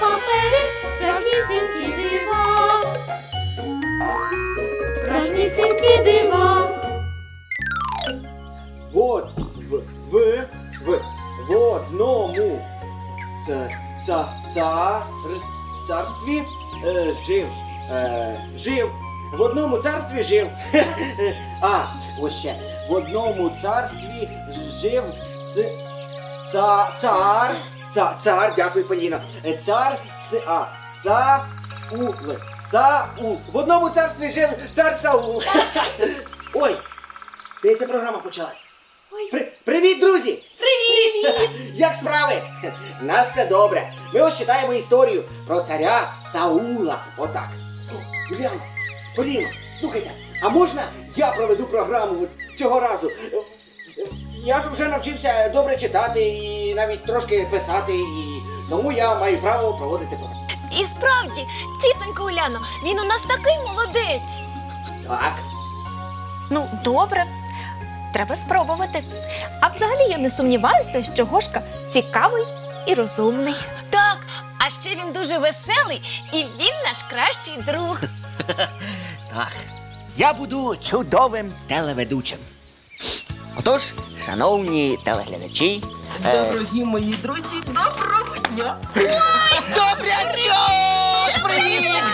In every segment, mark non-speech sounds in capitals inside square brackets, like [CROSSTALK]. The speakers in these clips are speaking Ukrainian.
папері страшнісінькі дива. Страшнісінькі дива. Вот в в в в одному ц, ца, ца, царстві е, жив. Е, жив. В одному царстві жив. [LAUGHS] а, ось ще. В одному царстві жив с, ца, цар. Ца, цар, дякую, Поліна. Е, Цар с, Саул. Саул. В одному царстві жив цар Саул. [LAUGHS] Ой, Здається, програма почалась. При- Привіт, друзі! Привіт! [LAUGHS] Як справи? У нас все добре. Ми ось читаємо історію про царя Саула. Отак. О, Юліана, Поліно, слухайте, а можна я проведу програму цього разу? Я ж вже навчився добре читати і навіть трошки писати, і тому я маю право проводити програму. І справді, тітонько Уляно, він у нас такий молодець. Так. Ну, добре, треба спробувати. А взагалі я не сумніваюся, що Гошка цікавий і розумний. Так, а ще він дуже веселий і він наш кращий друг. [LAUGHS] Так, я буду чудовим телеведучим. Отож, шановні телеглядачі, е, Дорогі мої друзі, доброго дня! Добрячок! Привіт!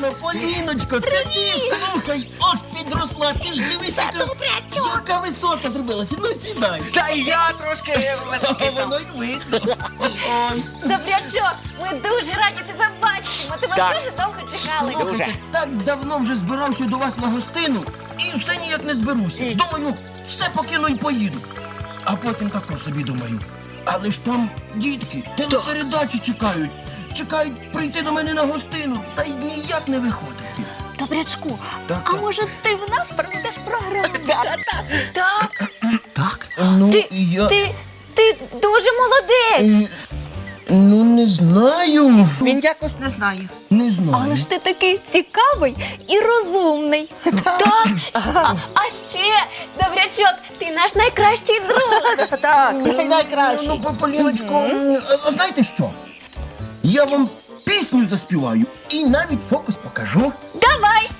Уляно, Поліночко, це ти слухай! От підросла, ти ж дивися, яка, яка висока зробилася. Ну сідай. Та й я трошки високий став. Воно й видно. Ой, Добрячок, ми дуже раді тебе бачити. Ми тебе Так. дуже довго чекали. Дуже. слухайте, так давно вже збирався до вас на гостину і все ніяк не зберуся. Думаю, все покину і поїду. А потім тако собі думаю. Але ж там дітки, телепередачі чекають. Чекають прийти до мене на гостину, та й ніяк не виходити. Добрячку, Так, а так. може ти в нас проведеш програму? [LAUGHS] Так, так. Так, ну Ти, я. ти, ти дуже молодець. Е, Ну, не знаю. Він якось не знає. Не знаю. Але ж ти такий цікавий і розумний. Так. А, а ще, добрячок, ти наш найкращий друг. Так, Ну, найкраще. Ну, По- Поліночко, а- а знаєте що? Я вам пісню заспіваю і навіть фокус покажу. Давай,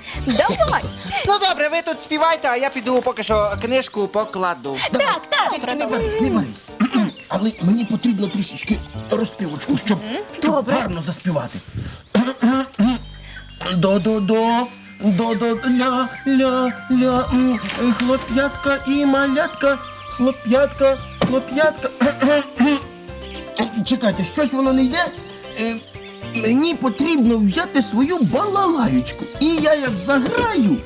давай. [LAUGHS] Ну добре, ви тут співайте, а я піду поки що книжку покладу. Так, так. Тільки не борись, не борись. [CLEARS THROAT] Але мені потрібно трішечки розпівочку, щоб, щоб Добре. гарно заспівати. [CLEARS THROAT] До-до-до, до-до-ля, ля, ля, м, хлоп'ятка і малятка, хлоп'ятка, хлоп'ятка. [CLEARS THROAT] Чекайте, щось воно не йде. Е, Мені потрібно взяти свою балалаєчку. І я як заграю,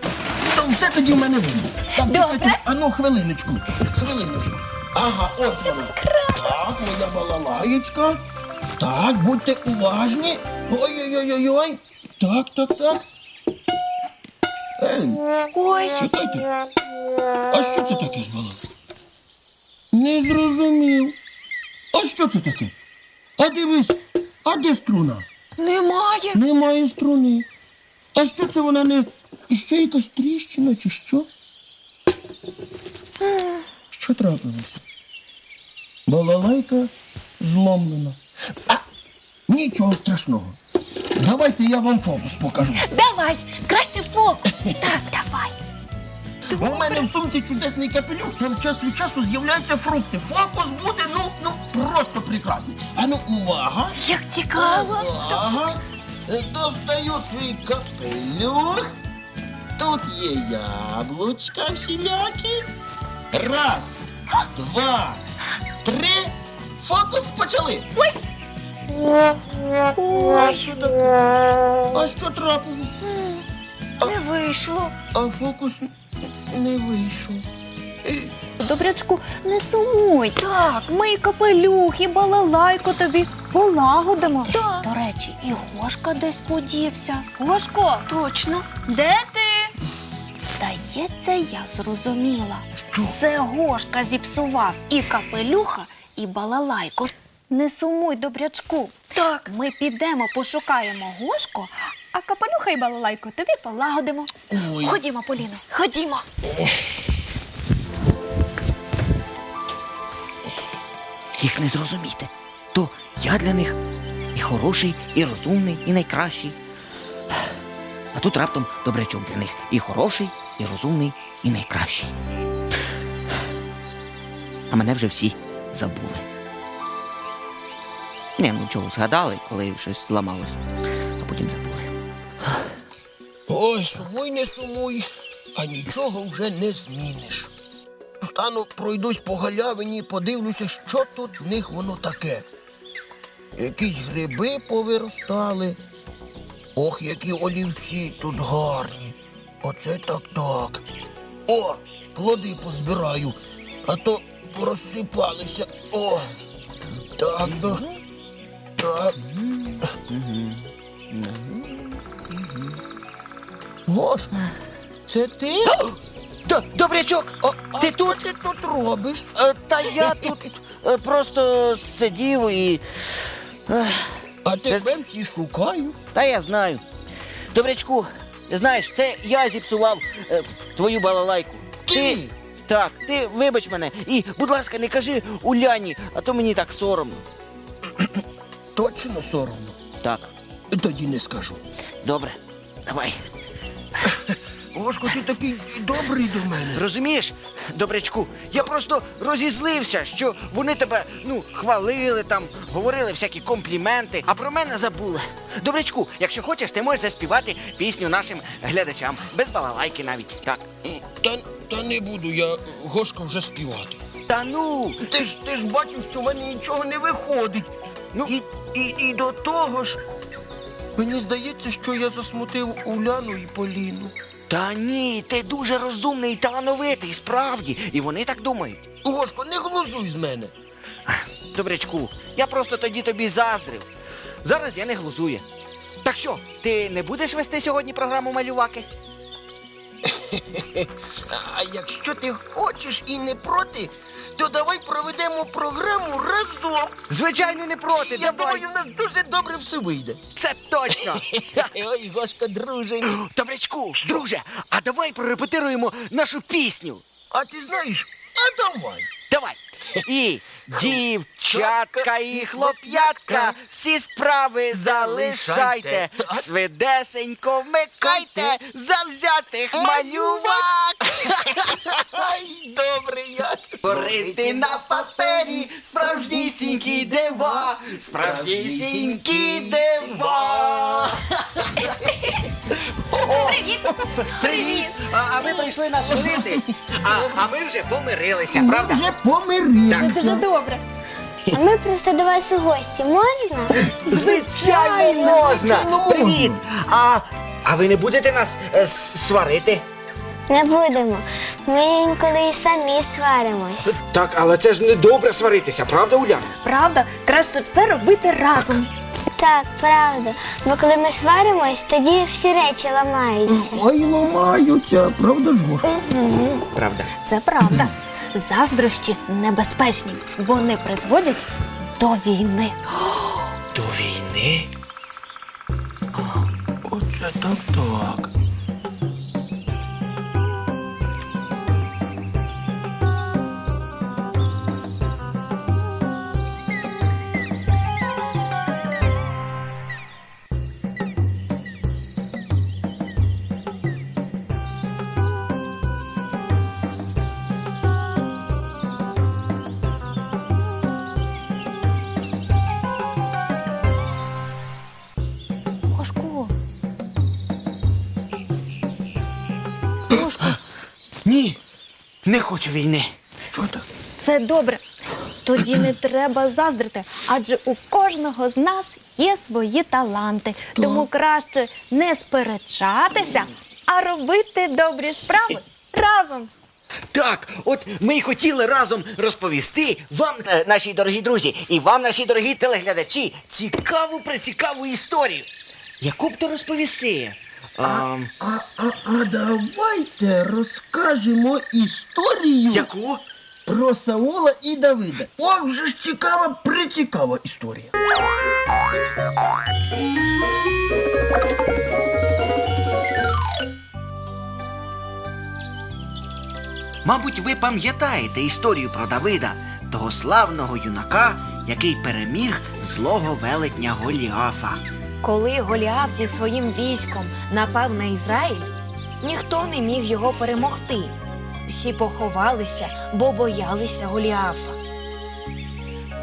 то все тоді в мене вийде. Так, Добре. чекайте, ану, хвилиночку, хвилиночку. Ага, ось вона. Так, моя балалаєчка. Так, будьте уважні. Ой-ой-ой-ой. Так, так, так. Ей, Ой, чекайте. А що це таке з балалом? Не зрозумів. А що це таке? А дивись, а де струна? немає. Немає струни. А що це вона не. Іще якась тріщина чи що? Що трапилося? Балалайка зломлена. А нічого страшного. Давайте я вам фокус покажу. Давай, краще фокус. [LAUGHS] Так, давай. У мене в сумці чудесний капелюх, там час від часу з'являються фрукти. Фокус буде, ну, ну, просто прекрасний. А ну, увага! Як цікаво. Ага. Достаю свій капелюх. Тут є яблучка всілякі. Раз, два, три. Фокус почали. Ой. А Ой, що таке? А що трапилось? не вийшло. А фокус не вийшов. Е, Добрячку, не сумуй. Так, ми і капелюх, і балалайку тобі полагодимо. До речі, і Гошка десь подівся. Гошко, точно. Де ти? Здається, я зрозуміла. Що? Це Гошка зіпсував і капелюха, і балалайку. Не сумуй, добрячку. Так. Ми підемо, пошукаємо Гошку, а капелюха і балалайку тобі полагодимо. Ой. Ходімо, Поліно, ходімо. Їх не зрозуміти. То я для них і хороший, і розумний, і найкращий. А тут раптом добрячок для них і хороший, і розумний, і найкращий. А мене вже всі забули. Не, ну чого згадали, коли щось зламалось, а потім забули. Ой, сумуй, не сумуй, а нічого вже не зміниш. Стану, пройдусь по галявині, подивлюся, що тут в них воно таке. Якісь гриби повиростали. Ох, які олівці тут гарні. Оце так так. О, плоди позбираю, а то порозсипалися. О, так, да. так. Гош, це ти? Добрячок! А ти що тут? ти тут робиш? Е, Та я тут е, просто сидів і. ех, А тебе всі шукають. Та я знаю. Добрячку, знаєш, це я зіпсував е, твою балалайку. Ти? Так, ти вибач мене і, будь ласка, не кажи Уляні, а то мені так соромно. Точно соромно. Так, Тоді не скажу. добре, давай. Гошко, ти такий добрий до мене. Розумієш, добрячку, я просто розізлився, що вони тебе ну хвалили там, говорили всякі компліменти, а про мене забули. Добрячку, якщо хочеш, ти можеш заспівати пісню нашим глядачам, без балалайки навіть. Так. Та, та не буду я, Гошко, вже співати. Та ну, Ти ж ти ж бачив, що в мене нічого не виходить. Ну? і, і, і до того ж, мені здається, що я засмутив Уляну і Поліну. Та ні, ти дуже розумний і талановитий, справді, і вони так думають. Гошко, не глузуй з мене. Добрячку, я просто тоді тобі заздрив. Зараз я не глузую. Так що, ти не будеш вести сьогодні програму малюваки? [LAUGHS] А якщо ти хочеш і не проти, то давай проведемо програму разом. Звичайно, не проти. Я давай. думаю, в нас дуже добре все вийде. Це точно. [LAUGHS] Ой, Гошко, друже. [GASPS] Добрячку, друже, а давай прорепетируємо нашу пісню. А ти знаєш, а давай. Давай. І дівчатка і хлоп'ятка, всі справи залишайте, свидесенько вмикайте, завзятих малювак. Ай, добре як. Творити на папері справжнісінькі дива, справжнісінькі дива. Привіт! [LAUGHS] Привіт! А, а ви прийшли нас хвалити, а, а ми вже помирилися, правда? Вже помирилися. Дуже добре. А ми просто до вас у гості можна? Звичайно можна! звичайно Привіт! А, а ви не будете нас е, с- сварити? Не будемо. Ми інколи і самі сваримось. Так, але це ж не добре сваритися, правда, Уляна? Правда, краще все робити разом. Так, правда. Бо коли ми сваримось, тоді всі речі ламаються. Ой, ламаються, правда ж, Гошко? Правда. Це правда. Заздрощі небезпечні. Вони призводять до війни. До війни? Оце так так. Не хочу війни. Що так? це добре. Тоді не треба заздрити, адже у кожного з нас є свої таланти. Тому краще не сперечатися, а робити добрі справи разом. Так, от ми й хотіли разом розповісти вам, е, наші дорогі друзі, і вам, наші дорогі телеглядачі, цікаву прицікаву історію. Яку б то розповісти? А, А, а, а давайте розкажемо історію яку? про Саула і Давида. Ох, вже ж цікава, прицікава історія. Мабуть, ви пам'ятаєте історію про Давида, того славного юнака, який переміг злого велетня Голіафа. Коли Голіаф зі своїм військом напав на Ізраїль, ніхто не міг його перемогти. Всі поховалися, бо боялися Голіафа.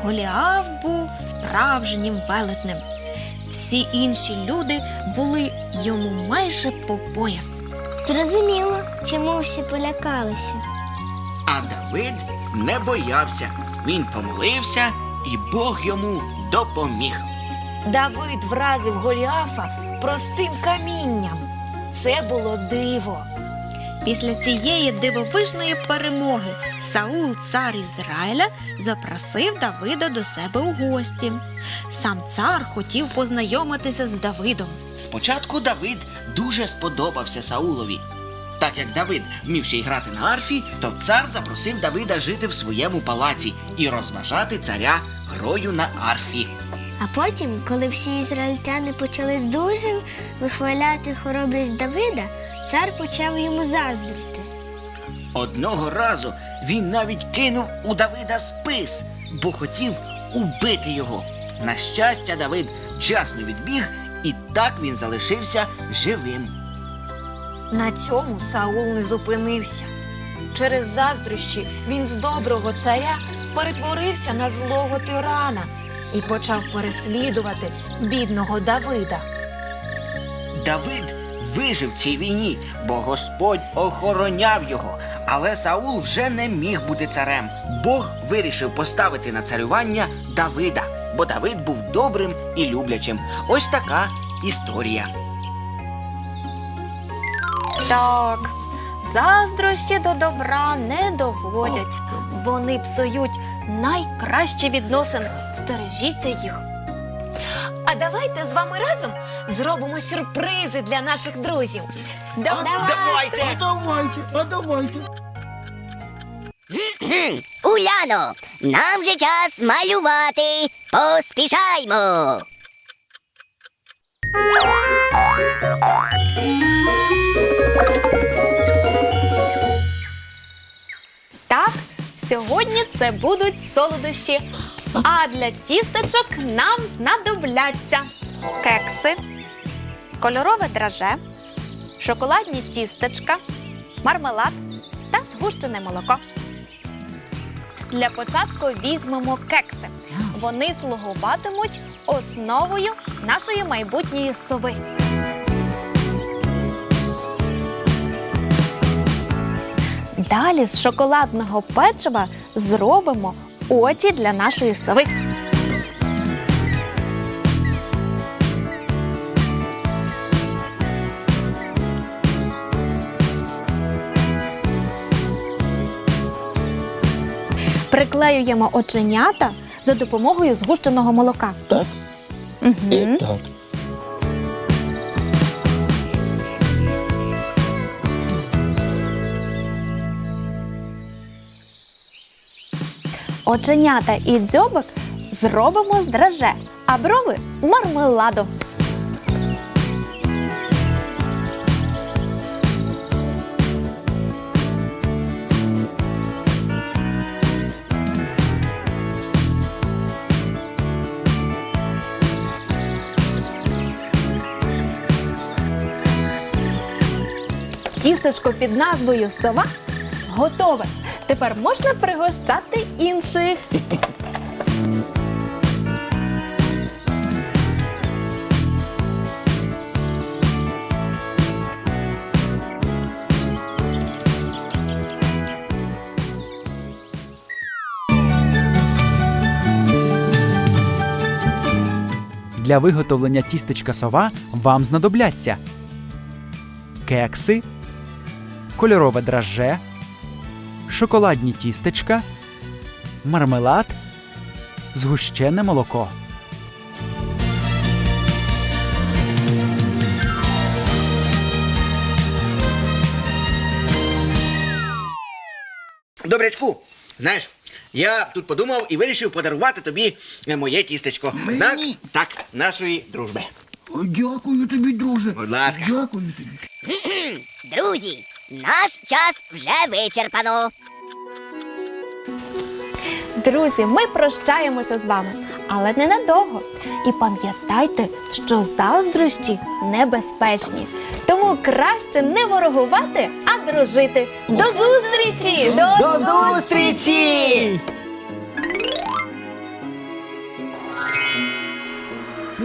Голіаф був справжнім велетнем. Всі інші люди були йому майже по пояс. Зрозуміло, чому всі полякалися. А Давид не боявся. Він помолився, і Бог йому допоміг. Давид вразив Голіафа простим камінням. Це було диво. Після цієї дивовижної перемоги Саул, цар Ізраїля, запросив Давида до себе у гості. Сам цар хотів познайомитися з Давидом. Спочатку Давид дуже сподобався Саулові. Так як Давид вмів ще й грати на арфі, то цар запросив Давида жити в своєму палаці і розважати царя грою на арфі. А потім, коли всі ізраїльтяни почали дуже вихваляти хоробрість Давида, цар почав йому заздрити. Одного разу він навіть кинув у Давида спис, бо хотів убити його. На щастя, Давид вчасно відбіг, і так він залишився живим. На цьому Саул не зупинився. Через заздрощі він з доброго царя перетворився на злого тирана і почав переслідувати бідного Давида. Давид вижив в цій війні, бо Господь охороняв його. Але Саул вже не міг бути царем. Бог вирішив поставити на царювання Давида, бо Давид був добрим і люблячим. Ось така історія. Так, заздрощі до добра не доводять. Вони псують найкращі відносини. Стережіться їх. А давайте з вами разом зробимо сюрпризи для наших друзів. Давайте! А давайте, а давайте. Уляно, нам же час малювати. Поспішаймо. Сьогодні це будуть солодощі. А для тістечок нам знадобляться кекси, кольорове драже, шоколадні тістечка, мармелад та згущене молоко. Для початку візьмемо кекси. Вони слугуватимуть основою нашої майбутньої сови. Далі з шоколадного печива зробимо очі для нашої сови. Приклеюємо оченята за допомогою згущеного молока. Так. Угу. І так. Оченята і дзьобик зробимо з драже, а брови з мармеладу. Тістечко під назвою сова готове. Тепер можна пригощати інших. Для виготовлення тістечка сова вам знадобляться кекси, кольорове драже, шоколадні тістечка, мармелад, згущене молоко. Добрячку, знаєш, я тут подумав і вирішив подарувати тобі е, моє тістечко. Мені? Знак так, нашої дружби. Дякую тобі, друже. Будь ласка. Дякую тобі. Друзі, наш час вже вичерпано. Друзі, ми прощаємося з вами, але ненадовго. І пам'ятайте, що заздрощі небезпечні. Тому краще не ворогувати, а дружити. До зустрічі! До, зустрічі!